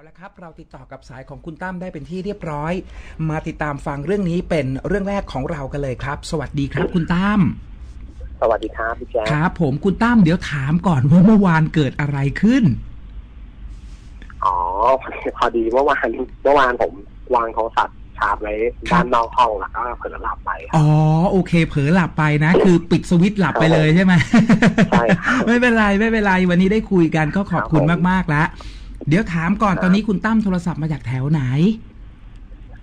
เอาละครับเราติดต่อกับสายของคุณตั้มได้เป็นที่เรียบร้อย มาติดตามฟังเรื่องนี้เป็นเรื่องแรกของเรากันเลยครับ สวัสดีครับคุณตั้มสวัสดีครับพี่แจ๊คครับผมคุณตั้มเดี๋ยวถามก่อนว่าเมื่อวานเกิดอะไรขึ้น อ๋อพอดีเมื่อวานเมื่อวานผมวางโทรศัพท์ชาร์จไว้ด้านนอกห้องแล้วก็เผลอหลับไปครับอ๋อโอเค เผลอหลับไปนะ คือปิดสวิตช์หลับไปเลยใช่ไหมใช่ครับไม่เป็นไรไม่เป็นไรวันนี้ได้คุยกันก็ขอบคุณครับผมมากๆแล้ว เดี๋ยวถามก่อนครับตอนนี้คุณตั้มโทรศัพท์มาจากแถวไหน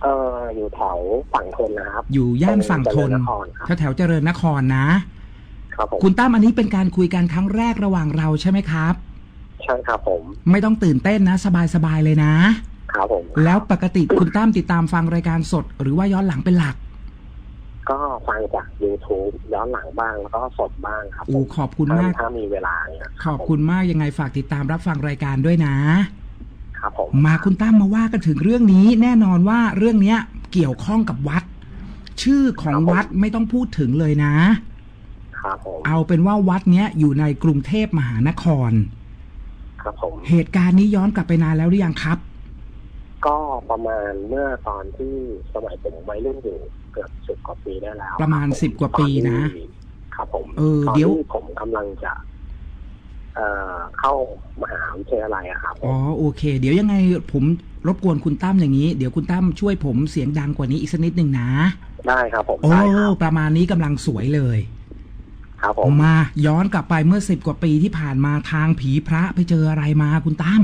เอออยู่แถวฝั่งทนนะครับ อยู่ย่านฝั่งทนเจริญนครครับแถวแถวๆเจริญนครนะ ครับผมคุณตั้มอันนี้เป็นการคุยกันครั้งแรกระหว่างเราใช่ไหมครับ ใช่ครับผม ไม่ต้องตื่นเต้นนะ สบายๆเลยนะ ครับผม แล้วปกติคุณตั้มติดตามฟังรายการสด หรือว่าย้อนหลังเป็นหลัก ก็ฟังจาก YouTube ย้อนหลังบ้างแล้วก็สดบ้างครับอูขอบคุณถ้ามากถ้ามีเวลาเนี่ยขอบคุณมากยังไงฝากติดตามรับฟังรายการด้วยนะ ครับผมมาคุณตั้มมาว่ากันถึงเรื่องนี้ แน่นอนว่าเรื่องเนี้ยเกี่ยวข้องกับวัด ชื่อของวัดไม่ต้องพูดถึงเลยนะ ครับผมเอาเป็นว่าวัดเนี้ยอยู่ในกรุงเทพมหานคร ครับผมเหตุการณ์นี้ย้อนกลับไปนานแล้วหรือยังครับก็ ประมาณเมื่อตอนที่สมัยผมวัยรุ่นอยู่เกือบสิบกว่าปีได้แล้วประมาณคบผ10กว่าปีนะตอที่ครับผมเออตอนเดี๋ยวที่ผมกำลังจะเอ่อเข้ามหาวิทยาลัยอะครับอ๋อโอเค เดี๋ยวยังไงผมรบกวนคุณตั้มอย่างนี้ เดี๋ยวคุณตั้มช่วยผมเสียงดังกว่านี้อีกสักนิดหนึ่งนะ ได้ครับผมโอ้ได้ครับประมาณนี้กำลังสวยเลย ครับผมมาย้อนกลับไปเมื่อสิบกว่าปีที่ผ่านมาทางผีพระไปเจออะไรมาคุณตั้ม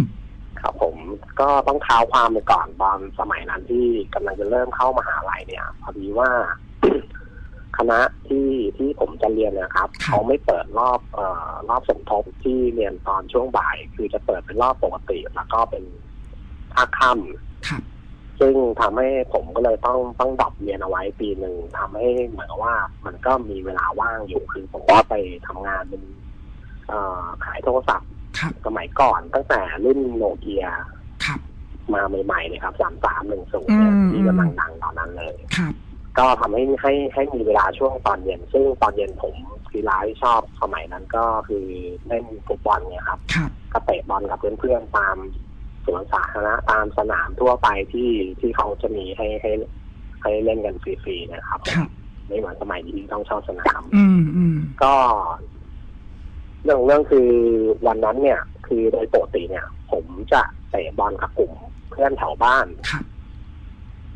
ครับผมก็ต้องเท้าความไปก่อนตอนสมัยนั้นที่กำลังจะเริ่มเข้ามหาลัยเนี่ยพอดีว่า คณะที่ที่ผมจะเรียนเนะครับ เขาไม่เปิดรอบเอ่อรอบสมทบที่เรียนตอนช่วงบ่าย คือจะเปิดเป็นรอบปกติ แล้วก็เป็นภาคค่ำครับซึ่งทำให้ผมก็เลยต้องต้องดรอปเรียนเอาไว้ปีหนึ่งทำให้เหมือนกับว่า มันก็มีเวลาว่างอยู่คือผมก็ไปทำงานเป็นเอ่อขายโทรศัพท์ ครับสมัยก่อนตั้งแต่รุ่นโนเกียครับ มาใหม่ๆเลยครับสามสามหนึ่งศูนอืย์มที่กำลังดังตอนนั้นเลยครับ ก็ทำให้ให้ให้มีเวลาช่วงตอนเย็น ซึ่งตอนเย็นผมกีฬาที่ชอบสมัยนั้นก็คือเล่นฟุตบอลเนี่ยครับครับก็เตะบอลกับเพื่อนๆตามสวนสาธารณะตามสนามทั่วไปที่ที่เขาจะมีให้ให้ให้เล่นกันฟรีๆนะครับครับไม่เหมือนสมัยนี้ที่ต้องเช่าสนามอืมอืมก็ เรื่องของเรื่องคือวันนั้นเนี่ย คือโดยปกติเนี่ย ผมจะเตะบอลกับกลุ่มเพื่อนแถวบ้านครับ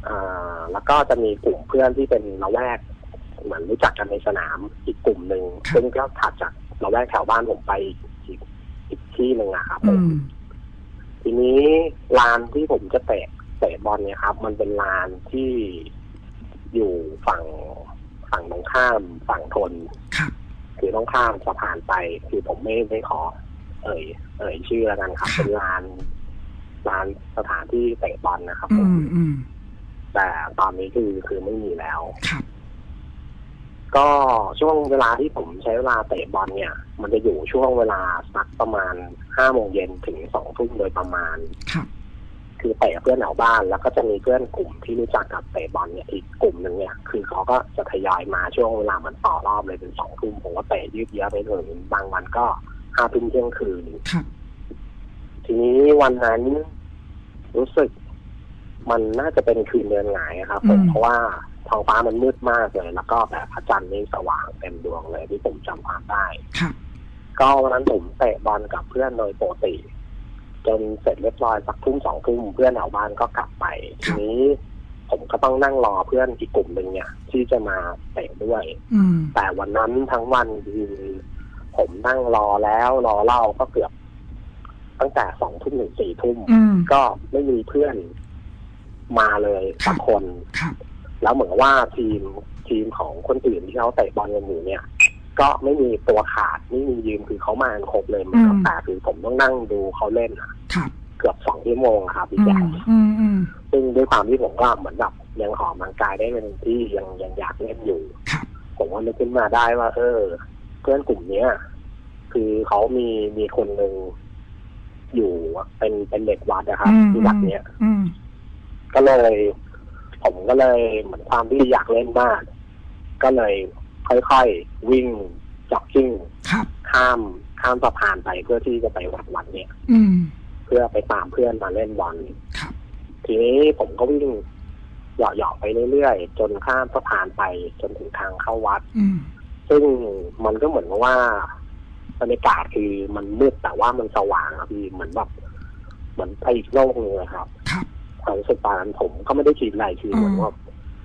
อ่าแล้วก็จะมีกลุ่มเพื่อนที่เป็นละแวกเหมือนรู้จักกันในสนามอีกกลุ่มหนึ่งซึ่งก็ถัดจากละแวกแถวบ้านผมไปอีกอีกที่หนึ่งอะครับผอืมมทีนี้ลานที่ผมจะเตะเตะบอลเนี่ยครับ มันเป็นลานที่อยู่ฝั่งฝั่งตรงข้ามฝั่งทนครับ คือต้องข้ามสะพานไป คือผมไม่ไม่ขอ เอ่ย เอ่ยชื่อแล้วกันครับเป็นลานลานสถานที่เตะบอลนะครับผอืมมอืมแต่ตอนนี้คือคือไม่มีแล้ว ครับ ก็ช่วงเวลาที่ผมใช้เวลาเตะบอลเนี่ย มันจะอยู่ช่วงเวลาสักประมาณห้าโมงเย็นถึงสองทุ่มโดยประมาณ ครับ คือเตะกับเพื่อนแถวบ้าน แล้วก็จะมีเพื่อนกลุ่มที่รู้จักกับเตะบอลเนี่ยอีกกลุ่มหนึ่งเนี่ย คือเขาก็จะทยอยมาช่วงเวลามันต่อรอบเลยเป็นสองทุ่มผมก็เตะยืดเยื้อไปถึงบางวันก็ห้าทุ่มเที่ยงคืนครับทีนี้วันนั้นรู้สึกมันน่าจะเป็นคืนเดือนหงายอะครับผมอืมเพราะว่าท้องฟ้ามันมืดมากเลย แล้วก็แบบพระจันทร์นี่สว่างเต็มดวงเลยที่ผมจำความได้ครับก็วันนั้นผมเตะบอลกับเพื่อนโดยปกติ จนเสร็จเรียบร้อยสักทุ่มสองทุ่มเพื่อนแถวบ้านก็กลับไปทีนี้ผมก็ต้องนั่งรอเพื่อนอีกกลุ่มหนึ่งเนี่ย ที่จะมาเตะด้วยอืมแต่วันนั้นทั้งวันคือผมนั่งรอแล้วรอเล่าก็เกือบ ตั้งแต่สองทุ่มถึงสี่ทุ่มอืมก็ไม่มีเพื่อนมาเลยสักคนครับแล้วเหมือนว่าทีมทีมของคนอื่นที่เขาเตะบอลกันอยู่เนี่ย ก็ไม่มีตัวขาดไม่มียืมคือเขามากันครบเลยมันก็อืมแต่คือผมต้องนั่งดูเขาเล่นอะครับเกือบสองชั่วโมงอะครับพี่อืแจ๊มคอืมอืมซึ่งด้วยความที่ผมก็เหมือนแบบยังหอมร่างกายได้เป็นที่ยังยังอยากเล่นอยู่ครับผมก็นึกขึ้นมาได้ว่า เออ เพื่อนกลุ่มเนี้ย คือเขามีมีคนหนึ่งอยู่เป็นเป็นเด็กวัดนะครับอืมที่วัดเนี้ยอืมก็เลย ผมก็เลยเหมือนความที่อยากเล่นมาก ก็เลย ค่อยๆ วิ่งจ็อกกิ้งครับ ข้ามข้ามสะพานไปเพื่อที่จะไปวัดวัดเนี่ย อืม เพื่อไปตามเพื่อนมาเล่นบอลครับ ทีนี้ผมก็วิ่งเหยาะๆไปเรื่อยๆ จนข้ามสะพานไปจนถึงทางเข้าวัด อืม ซึ่งมันก็เหมือนกับว่าบรรยากาศคือมันมืดแต่ว่ามันสว่างอะพี่เหมือนแบบเหมือนไปอีกโลกหนึงเลยครับครับ ความรู้สึกตอนนั้นผมก็ไม่ได้คิดอะไรคือเหมือนว่า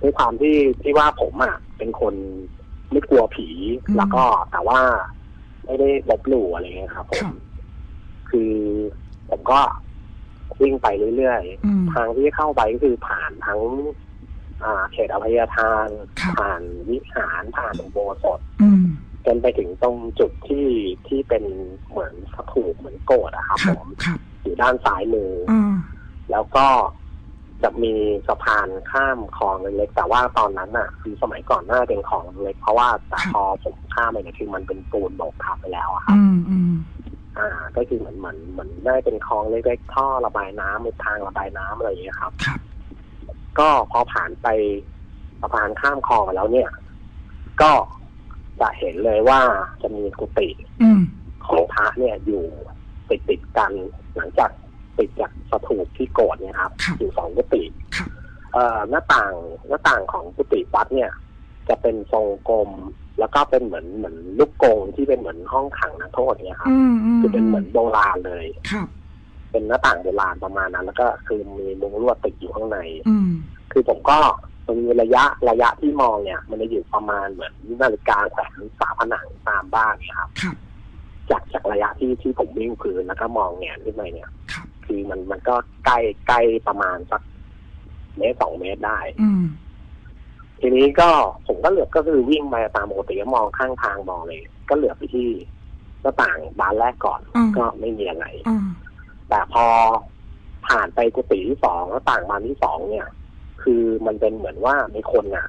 ด้วยความที่ที่ว่าผมอะเป็นคน ไม่กลัวผี อืม แล้วก็แต่ว่าไม่ได้ลบหลู่อะไรเงี้ยครับผครัมบคือผมก็วิ่งไปเรื่อยอืม ๆ ทางที่เข้าไปก็คือผ่านทั้ง อ่า เขตอภัยทาน ครับ ผ่านวิหารผ่านอุโบสถอืม จนไปถึงตรงจุดที่ที่เป็นเหมือนสถูปเหมือนโกดอะครับครัผบมครับอยู่ด้านซ้ายมือออ่าแล้วก็ จะมีสะพานข้ามคลองเล็กๆแต่ว่าตอนนั้นน่ะ คือสมัยก่อนน่าจะเป็นคลองเล็กเพราะว่าแต่พอผมข้ามไปเนี่ยคือมันเป็นปูนโบกทับไปแล้วอะครับอืมอืมอ่า ก็คือเหมือนเหมือนเหมือนได้เป็นคลองเล็กๆท่อระบายน้ำเป็นทางระบายน้ำอะไรอย่างเงี้ยครับ ครับ ก็พอผ่านไปสะพานข้ามคลองไปแล้วเนี่ย ก็จะเห็นเลยว่าจะมีกุฏิอืมของพระเนี่ยอยู่ติดติดๆกันหลังจาก ติดจากสถูปที่โกดเนี่ยครับ ครับอยู่สองกุฏิครับ เอ่อหน้าต่างหน้าต่างของกุฏิวัดเนี่ย จะเป็นทรงกลม แล้วก็เป็นเหมือนเหมือนลูกกรงที่เป็นเหมือนห้องขังนักโทษเนี่ยครับ อืมอืมคือเป็นเหมือนโบราณเลย ครับ เป็นหน้าต่างโบราณประมาณนั้น แล้วก็คือมีมุ้งลวดติดอยู่ข้างใน อืม คือผมก็มันมีระยะระยะที่มองเนี่ย มันจะอยู่ประมาณเหมือนนาฬิกาแขวนฝาผนังตามบ้านเนี่ยครับ ครับ จากจากระยะที่ที่ผมวิ่งพื้นแล้วก็มองแงนขึ้นไปเนี่ย ครับคือมันมันก็ใกล้ใกล้ประมาณสักเมตรสองเมตรได้ อืมทีนี้ก็ผมก็เหลือบก็คือวิ่งไปตามปกติก็มองข้างทางมองเลย ก็เหลือบไปที่หน้าต่างบานแรกก่อนอืม ก็ไม่มีอะไรอ่าแต่พอผ่านไปกุฏิที่สองหน้าต่างบานที่สองเนี่ย คือมันเป็นเหมือนว่ามีคนอะอ่า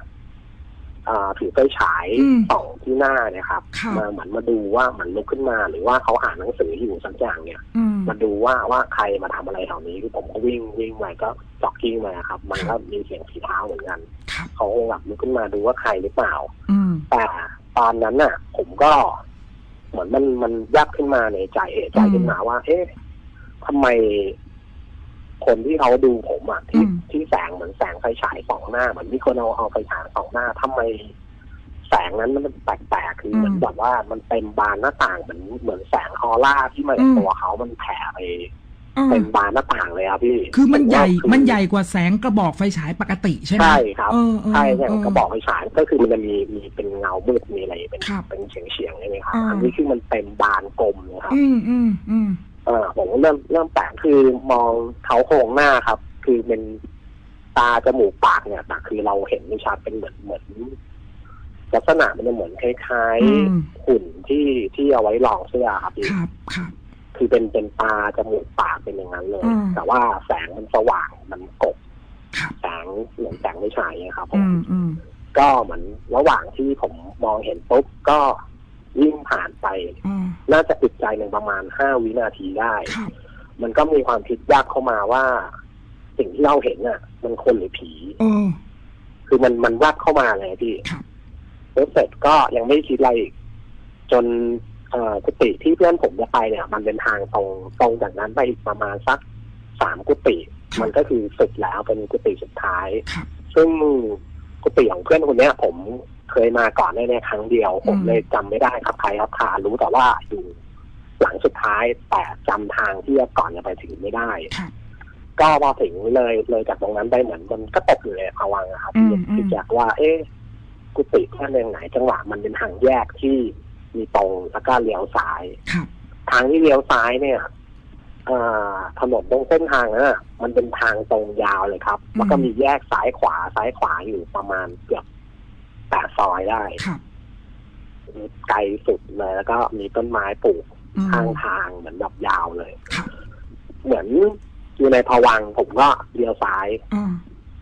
ถือไฟฉายส่องที่หน้าเนี่ยครับครับมาเหมือนมาดูว่ามันลุกขึ้นมาหรือว่าเขาอ่านหนังสืออยู่สักอย่างเนี่ยอืมมาดูว่าว่าใครมาทำอะไรแถวนี้คือผมก็วิ่งวิ่งไปก็จ็อกกิ้งมาครับ มันก็มีเสียงฝีเท้าเหมือนกันครับเขาคงแบบลุกขึ้นมาดูว่าใครหรือเปล่าอืมแต่ตอนนั้นน่ะ ผมก็ เหมือนมันมันยับขึ้นมาในใจเอะใจขึ้นมาว่า เอ๊ะทำไมคนที่เขาดูผมอะที่ ที่แสงเหมือนแสงไฟฉายสองหน้าเหมือนมีคนเอาเอาไฟฉายสองหน้าทำไมแสงนั้นมันแปลกๆคือเหมือนแบบว่ามันเต็มบานหน้าต่างเหมือนเหมือนแสงออร่าที่มาจากตัวเขามันแผ่ไปอ่าเต็มบานหน้าต่างเลยครับพี่ คือมันใหญ่ผว่ามันใหญ่กว่าแสงกระบอกไฟฉายปกติใช่ไหมใช่ครับเออเออใช่เนี่ยเออกระบอกไฟฉายก็คือมันจะมีมีเป็นเงามืดมีอะไรเป็นครับเป็นเฉียงเฉียงๆใช่ไหมครับอ่าอันนี้คือมันเต็มบานกลมนะครับ อืมอืมอืมเออผมก็เริ่มเริ่มแปลกคือมองเขาโครงหน้าครับ คือเป็น ตาจมูกปากเนี่ยแต่คือเราเห็นไม่ชัดเป็นเหมือนเหมือนลักษณะมันจะเหมือนคล้ายอืมๆหุ่นที่ที่เอาไว้รองเสื้อครับพี่ครับครับคือเป็นเป็นตาจมูกปากเป็นอย่างนั้นเลยอืมแต่ว่าแสงมันสว่างมันกบครับแสงเหมือนแสงไม่ฉายนะครับผอืมมอืมก็เหมือนระหว่างที่ผมมองเห็นปุ๊บก็วิ่งผ่านไปอ่าน่าจะติดใจหนึ่งประมาณห้าวินาทีได้ครับมันก็มีความคิดยากเข้ามาว่า สิ่งที่เราเห็นน่ะ มันคนหรือผีเออคือมันมันวับเข้ามาเลยพี่ครับ แล้วเสร็จก็ยังไม่คิดอะไรอีกจนเอ่อกุฏิที่เพื่อนผมจะไปเนี่ย มันเป็นทางตรงตรงจากนั้นไปอีกประมาณสักสามกุฏิมันก็คือสุดแล้วเป็นกุฏิสุดท้าย ครับ ซึ่งกุฏิของเพื่อนคนเนี้ย ผมเคยมาก่อนในในครั้งเดียว ผมอืม เลยจำไม่ได้ครับใครครับคารู้แต่ว่าอยู่หลังสุดท้ายแต่จำทางที่จะก่อนจะไปถึงไม่ได้ ครับ ก็พอถึงเลยเลยจากตรงนั้นไปเหมือนมันก็ตกอยู่ในภวังค์อะครับอืมที่อืมที่จากว่า เอ๊ะกุฏิเพื่อนยังไหนจังหวะมันเป็นทางแยกที่มีตรงแล้วก็เลี้ยวซ้าย ครับ ทางที่เลี้ยวซ้ายเนี่ยเอ่อถนนตรงเส้นทางนั้นน่ะมันเป็นทางตรงยาวเลยครับ แล้วก็มีแยกซ้ายขวาซ้ายขวาอยู่ประมาณเกือบแปดซอยได้ ครับไกลสุดเลยแล้วก็มีต้นไม้ปลูก อืม ข้างทางเหมือนแบบยาวเลย ครับ เหมือน อยู่ในภวังค์ผมก็เลี้ยวซ้ายอ่า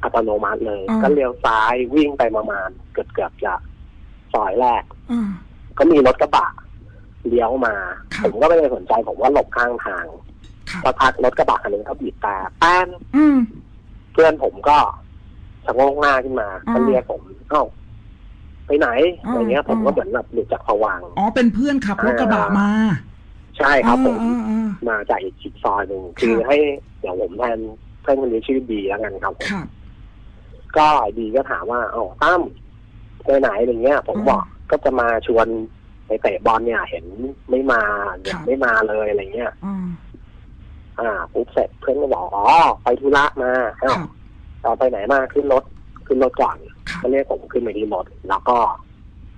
อัตโนมัติเลย อืม ก็เลี้ยวซ้ายวิ่งไปประมาณเกือบเกือบๆจะซอยแรกอ่าก็มีรถกระบะเลี้ยวมาครับผมก็ไม่ได้สนใจผมว่าหลบข้างทางครับสักพักรถกระบะคันหนึงก็บีบแต่แป้นอืม เพื่อนผมก็ชะโงกหน้าขึ้นมาอืมก็เรียกผมเอ้าไปไหนอืมอะไรเงี้ย ผมอืก็มเหมือนแบบหลุดจากภวังค์อ๋อเป็นเพื่อนขับรถกระบะมา ใช่ครับผมอ่าอ่า มาจากอีกอีกซอยหนึ่งคือให้เดี๋ยวผมแทนเพื่อนคนนี้ชื่อบีแล้วกันครับผมครับก็บีก็ถามว่าเอ้าตั้มไปไหนอะไรเงี้ย ผมอืมบอกก็จะมาชวนไปเตะบอลเนี่ย เห็นไม่มาเนี่คยรับไม่มาเลยอะไรเงี้ยอ่าอ่าปุ๊บเสร็จเพื่อนก็บอกอ๋อไปธุระมาคเอ้ารับเราไปไหนมาขึ้นรถขึ้นรถก่อนครับก็เรียกผมขึ้นไปที่รถแล้วก็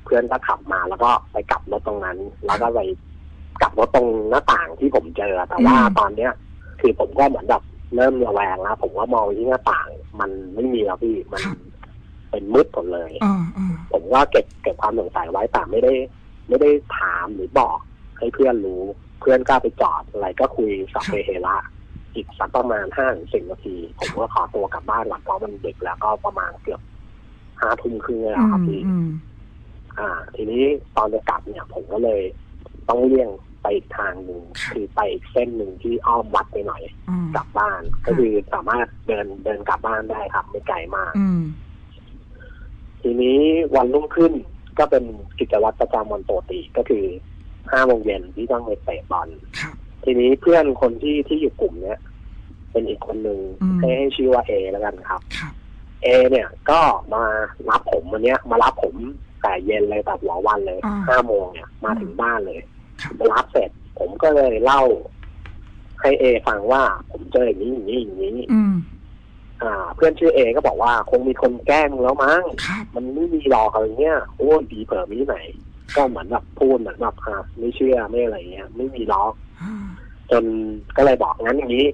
เพื่อนก็ขับมาแล้วก็ไปกลับรถตรงนั้น แล้วก็ไป กลับรถตรงหน้าต่างที่ผมเจอ แต่ว่าตอนเนี้ย คือผมก็เหมือนแบบเริ่มระแวงแล้วผมว่ามองไปที่หน้าต่าง มันไม่มีแล้วพี่มันเป็นมืดหมดเลยอ่าอ่าผมก็เก็บเก็บความสงสัยไว้แต่ไม่ได้ ไม่ได้ถามหรือบอกให้เพื่อนรู้ เพื่อนก็ไปจอดอะไรก็คุยสัพเพเฮระอีกสักประมาณห้าถึงสิบนาที ผมก็ขอตัวกลับบ้านหลังเพราะมันดึกแล้วก็ประมาณเกือบห้าทุ่มครึ่งแล้วครับพี่อืมอ่า ทีนี้ตอนจะกลับเนี่ย ผมก็เลย ต้องเลี่ยงไปอีกทางหนึ่งคือไปอีกเส้นหนึ่งที่อ้อมวัดไปหน่อยอืมกลับบ้าน ก็คือสามารถเดินเดินกลับบ้านได้ครับ ไม่ไกลมากอืมทีนี้วันรุ่งขึ้นก็เป็นกิจวัตรประจำวันปกติก็คือห้าโมงเย็นที่ต้องไปเตะบอลครับทีนี้เพื่อนคนที่ที่อยู่กลุ่มเนี้ยเป็นอีกคนหนึ่งอืมให้ให้ชื่อว่าเอแล้วกันครับครับเอเนี่ยก็มารับผมวันเนี้ย มารับผมแต่เย็นเลยแบบหัววันเลยอ่าห้าโมงเนี่ยมาถึงบ้านเลยค รับมารับเสร็จ ผมก็เลยเล่าให้เอฟังว่า ผมเจออย่างนี้อย่างนี้อย่างนี้อืมอ่า เพื่อนชื่อเอก็บอกว่า คงมีคนแกล้งมึงแล้วมั้งครับมันไม่มีหลอกอะไรเงี้ยโอ้ยดีเผื่อมีที่ไหน ก็เหมือนแบบพูดเหมือนแบบอ่าไม่เชื่อไม่อะไรเงี้ย ไม่มีล็อกอ่าจนก็เลยบอกงั้นอย่างนี้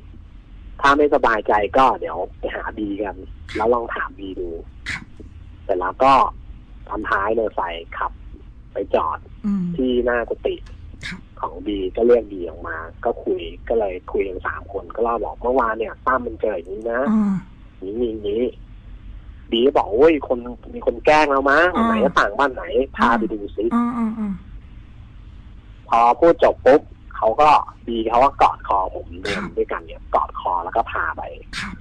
ถ้าไม่สบายใจก็เดี๋ยวไปหาบีกัน แล้วลองถามบีดูครับเสร็จแล้วก็ตอนท้ายเลยใส่ขับ ไปจอดอืมที่หน้ากุฏิครับ ของบีก็เรียกบีออกมา ก็คุยก็เลยคุยกันสามคนก็เล่าบอกเมื่อวานเนี่ยตั้มมันเจออย่างนี้นะอ่าอย่างนี้อย่างนี้บีก็บอกโอ้ยคนมีคนแกล้งแล้วมั้งอ่าไหนก็ต่างบ้านไหนพาอ่าไปดูซิอ่าอ่าอ่าพอพูดจบปุ๊บเขาก็บีเขาก็กอดคอผมเดินครับด้วยกันเนี่ยกอดคอแล้วก็พาไปครับ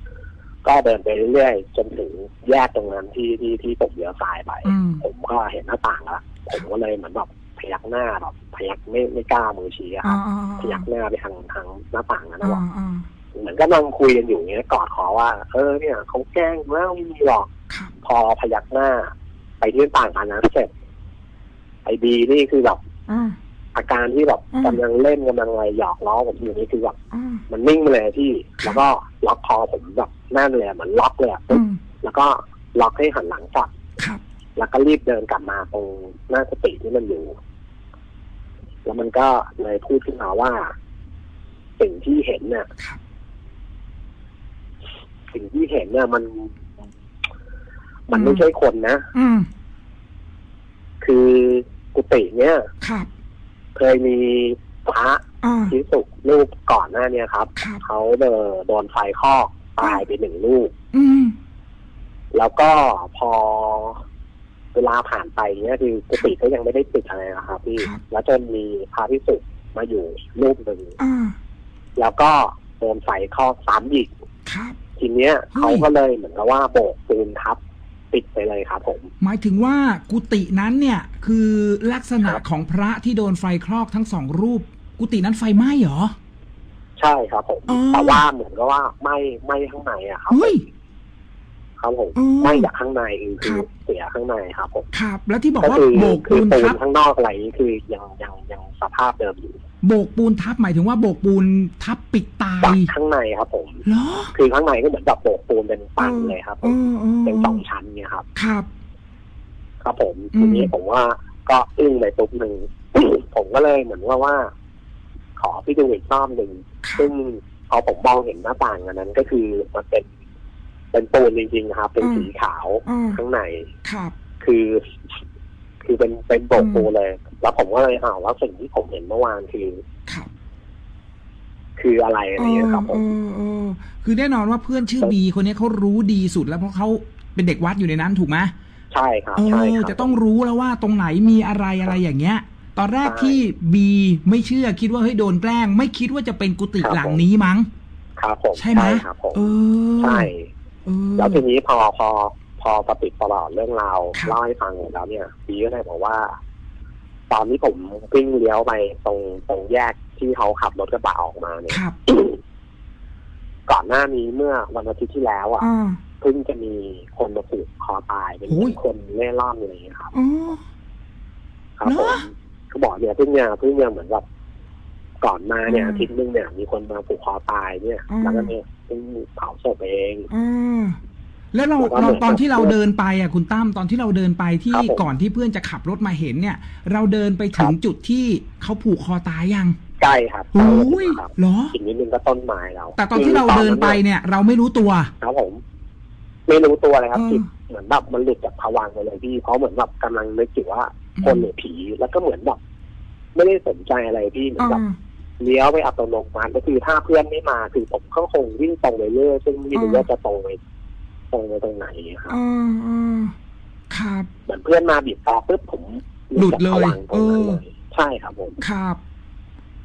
ก็เดินไปเรื่อยๆจนถึงแยกตรงนั้นที่ที่ที่ผมเลี้ยวซ้ายไปอืมผมก็เห็นหน้าต่างแล้วผมก็เลยเหมือนแบบ พยักหน้าแบบพยักไม่ไม่กล้ามือชี้อะคอ่ารับอ่าพยักหน้าไปทางทางหน้าต่างนั้นนะอ่าบอกอ่าเหมือนก็นั่งคุยกันอยู่เงี้ยกอดคอว่า เออเนี่ยเขาแกล้งแล้วไม่มีหรอกครับพอพยักหน้า ไปที่หน้าต่างอันนั้นเสร็จไอ้บีนี่คือแบบอ่าอาการที่แบบอืมกำลังเล่นกำลังอะไรหยอกล้อผมอยู่นี่คือแบบอ่ามันนิ่งไปเลยพี่แล้วก็ล็อกคอผมแบบแน่นเลยอะเหมือนล็อกเลยอะอืปุ๊บมแล้วก็ล็อกให้หันหลังกลับครับแล้วก็รีบเดินกลับมาตรงหน้าสติที่มันอยู่ แล้วมันก็เลยพูดขึ้นมาว่า สิ่งที่เห็นเนี่ยครับสิ่งที่เห็นเนี่ยมัน มันไม่อืมใช่คนนะอืมคือกุฏิเนี่ยครับเคยมีพระอ่าพิสุรูปก่อนหน้าเนี่ยครับครับเขาเดินโดนไฟคอกตายไปหนึ่งลูกอืมแล้วก็พอ เวลาผ่านไปเนี่ยคือกุฏิก็ยังไม่ได้ปิดอะไรนะครับพี่ครับ แล้วจนมีพระพิสุมาอยู่รูปหนึ่งอ่าแล้วก็โดนไฟคอกซ้ำอีกครับ ทีเนี้ยเฮ้ยเขาก็เลยเหมือนกับว่าโบกปูนทับปิดไปเลยครับผม หมายถึงว่ากุฏินั้นเนี่ยคือลักษณะครับ ของพระที่โดนไฟคลอกทั้งสองรูป กุฏินั้นไฟไหม้เหรอ ใช่ครับผม อ๋อ แต่ว่าเหมือนกับว่าไหม่ไหม่ข้างในอะครับ เฮ้ย ครับผมอ๋อไหม่จากข้างในคือครับ เสียข้างในครับผมครับ แล้วที่บอกก็ว่าคือโบกคืปูอนปูนทับข้างนอกอะไรนี้คือยังยังยังสภาพเดิมอยู่โบกปูนทับหมายถึงว่าโบกปูนทับปิดตาจากยข้างในครับผม เหรอคือข้างในก็เหมือนแบบโบกปูนเป็นปันเลยครับผเอมอเออเป็นสองชั้นเนี่ยครับ ครับ ครับผมอืม ทีนี้ผมว่าก็อึ้งไปปุ๊บหนึ่ง ผมก็เลยเหมือนว่าว่า ขอพี่ดูอีกรอบหนึ่งครับซึ่งพอผมมองเห็นหน้าต่างอันนั้นก็คือมันเป็น เป็นปูนจริงๆนะครับเป็นสีขาวอ่าข้างในครับคือ คือเป็นเป็นโบกอืมปูนเลย แล้วผมก็เลยอ้าวแล้วสิ่งที่ผมเห็นเมื่อวานคือครับคืออะไรอะไรอย่างเงี้ยครับผเอมอเออคือแน่นอนว่าเพื่อนชื่อบีคนนี้เขารู้ดีสุดแล้วเพราะเขาเป็นเด็กวัดอยู่ในนั้นถูกไหมใช่ครับเอใช่อครับจะต้องรู้แล้วว่าตรงไหนมีอะไรอะไรอย่างเงี้ย ตอนแรกใช่ที่บีไม่เชื่อคิดว่าเฮ้ยโดนแกล้ง ไม่คิดว่าจะเป็นกุฏิครับหลังนี้มั้ง ครับผมใช่ไหมครับผมเออใช่เออ แล้วทีนี้พอพอพอปฏิดตลอดเรื่องราวครับเล่าให้ฟังหมดแล้วเนี่ยบีก็เลยบอกว่า ตอนนี้ผมวิ่งเลี้ยวไปตรงตรงแยกที่เขาขับรถกระบะออกมาเนี่ยครับก่อนหน้านี้เมื่อวันอาทิตย์ที่แล้วอะอ่าเพิ่งจะมีคนมาผูกคอตายเป็นโอ้ยคนเล่ร่อนอะไรอย่างเงี้ยครับอ๋อครับเหรผอมเขาบอกเนี่ยเพิ่งเนี่ยเพิ่งเนี่ยเหมือนแบบก่อนมาเนี่ยอืมอาทิตย์นึงเนี่ย มีคนมาผูกคอตายเนี่ยอืมแล้วก็เนี่ย เพิ่งเผาศพเองอ่าแล้วเราผมว่าเราเหมือนตอนที่เรากับเดินไปอะคุณตั้มตอนที่เราเดินไปที่ครับผมก่อนที่เพื่อนจะขับรถมาเห็นเนี่ย เราเดินไปถึงครับจุดที่เขาผูกคอตายยังใกล้ครับโอ้ยครับเหรออีกนิดนึงก็ต้นไม้เราแต่ตอนที่เราเดินไปเนี่ย เราไม่รู้ตัวครับผม ไม่รู้ตัวเลยครับเออจิตเหมือนแบบมันหลุดจากภวังค์ไปเลยพี่เพราะเหมือนแบบกำลังนึกอยู่ว่าคนหรือผีแล้วก็เหมือนแบบไม่ได้สนใจอะไรพี่เหมือนแบบอ่า เลี้ยวไปอัตโนมัติก็คือถ้าเพื่อนไม่มาคือผมก็คงวิ่งตรงไปเรื่อยซึ่งไม่รู้อ่าว่าจะตรงไปตรงไปตรงไหนครับอ่าอ่าครับเหมือนเพื่อนมาบีบแต่ปุ๊บผมหลุดเลยจากภวังค์ตรงนั้นเออเลยใช่ครับผมครับ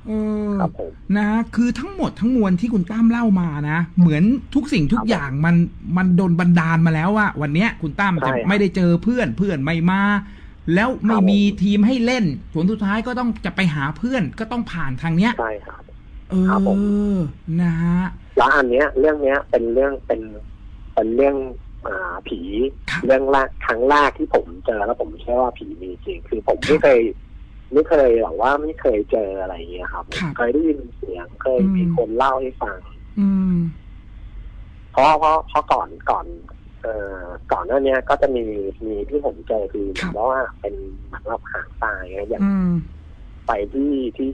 เออครับผมนะ คือทั้งหมดทั้งมวลที่คุณตั้มเล่ามานะ เหมือนทุกสิ่งทุกครับอย่างมันมันโดนบันดาลมาแล้วว่าวันเนี้ยคุณตั้มใช่จะครับไม่ได้เจอเพื่อนเพื่อนไม่มา แล้วไม่ครับผมมีทีมให้เล่น ผลสุดท้ายก็ต้องจะไปหาเพื่อนก็ต้องผ่านทางเนี้ย ใช่ครับ เอครับผมอนะฮะ แล้วอันเนี้ย เรื่องเนี้ยเป็นเรื่องเป็นเป็นเรื่องอ่าผีครับเรื่องแรกครั้งแรกที่ผมเจอแล้วผมเชื่อว่าผีมีจริง คือผมไม่เคยไม่เคยหรอกว่าไม่เคยเจออะไรอย่างเงี้ยครับครับ เคยได้ยินเสียงเคยอืมมีคนเล่าให้ฟัง อืมเพราะเพราะเพราะก่อนก่อนเอ่อ ก่อนหน้าเนี้ยก็จะมีมีที่ผมเจอคือครับเพราะว่าเป็นเหมือนว่าหางตายไงอย่างอืมไปที่ที่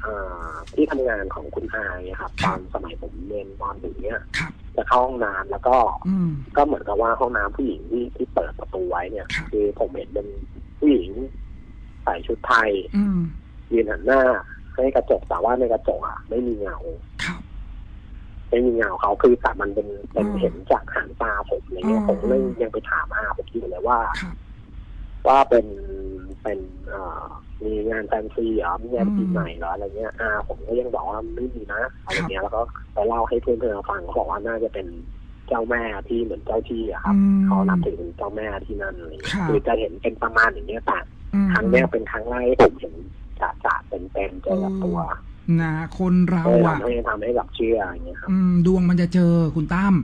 เอ่อที่ทำงานของคุณอาเนี่ยครับคตรับอนสมัยผมเรียนตอนถึงเนี้ยครับจะเข้าห้องน้ำแล้วก็อืมก็เหมือนกับว่าห้องน้ำผู้หญิงที่ที่เปิดประตูไว้เนี่ยครับคือผมเห็นเป็นผู้หญิงใส่ชุดไทยอืมยืนหันหน้าให้กระจกแต่ว่าในกระจกอะไม่มีเงาครับ ไม่มีเงาเขาคือแต่มันเป็นเป็นอืมเห็นจากหางตาผมอะไรเงี้ยอืมผมเลยยังไปถามอาผมอยู่เลยว่าครับว่าเป็นเป็นเอ่อมีงานแฟนซีเหรอมีงานอืมปีใหม่เหรออะไรเงี้ยอาผมก็ยังบอกว่าไม่มีนะอะไรครับเงี้ยแล้วก็ไปเล่าให้เพื่อนเพื่อนๆฟังเขาบอกว่าน่าจะเป็นเจ้าแม่ที่เหมือนเจ้าที่อะครับอืมเขานับถือเป็นเจ้าแม่ที่นั่นอะไรเงี้ครัยบคือจะเห็นเป็นประมาณอย่างเงี้ยแต่อืมครั้งเนี้ยเป็นครั้งแรกที่ผมเห็นจ่าจ่าเป็นเต็มๆเจอกับตัว นะคนเราเลยอะทำให้ทำให้แบบเชื่ออย่างเงี้ยครับอืมดวงมันจะเจอคุณตั้ม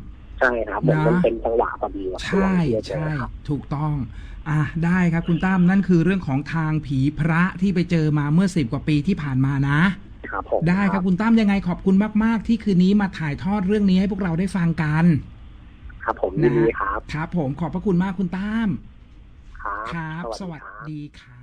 ใช่ครับผมนะมันเป็นจังหวะพอดีกับตัวใช่ที่จะเจอใช่ครับถูกต้อง อะได้ครับคุณตั้มนั่นคือเรื่องของทางผีพระที่ไปเจอมาเมื่อสิบกว่าปีที่ผ่านมานะครับผมได้ครับคุณตั้มยังไงขอบคุณมาก ๆ ที่คืนนี้มาถ่ายทอดเรื่องนี้ให้พวกเราได้ฟังกัน ครับผมนะยินดีครับ ครับผมขอบพระคุณมากคุณตั้มครับครับสสวัวัสสดีครับดีครับ